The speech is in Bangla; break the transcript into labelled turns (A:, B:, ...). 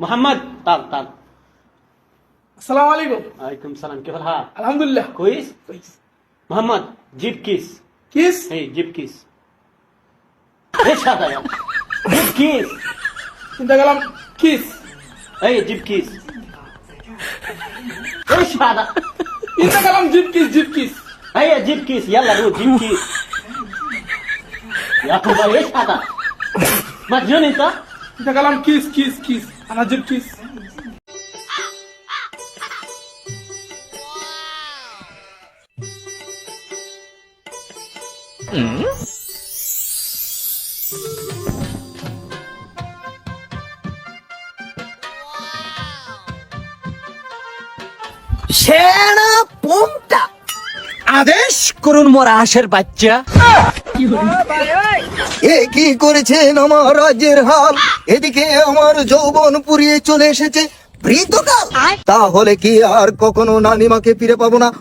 A: মোহাম্মদ তাল তাল
B: আসসালামু আলাইকুম
A: ওয়ালাইকুম সালাম কি হল
B: আলহামদুলিল্লাহ
A: কুইস কুইস মোহাম্মদ জিপ
B: কিস
A: কিস এই জিপ কিস জিপ কিস
B: চিন্তা করলাম কিস
A: এই জিপ কিস এই সাদা
B: চিন্তা করলাম জিপ কিস জিপ কিস
A: এই জিপ কিস ইয়াল্লা রু জিপ কিস ইয়াকুবা এই সাদা মজনু
B: নিতা দেখালাম কিস কিস কিস কিস।
C: আদেশ করুন মোর আশের বাচ্চা।
D: এ কি করেছেন আমার রাজ্যের হাল? এদিকে আমার যৌবন পুরিয়ে চলে এসেছে বৃদ্ধকাল। তাহলে কি আর কখনো নানিমাকে ফিরে পাবো না?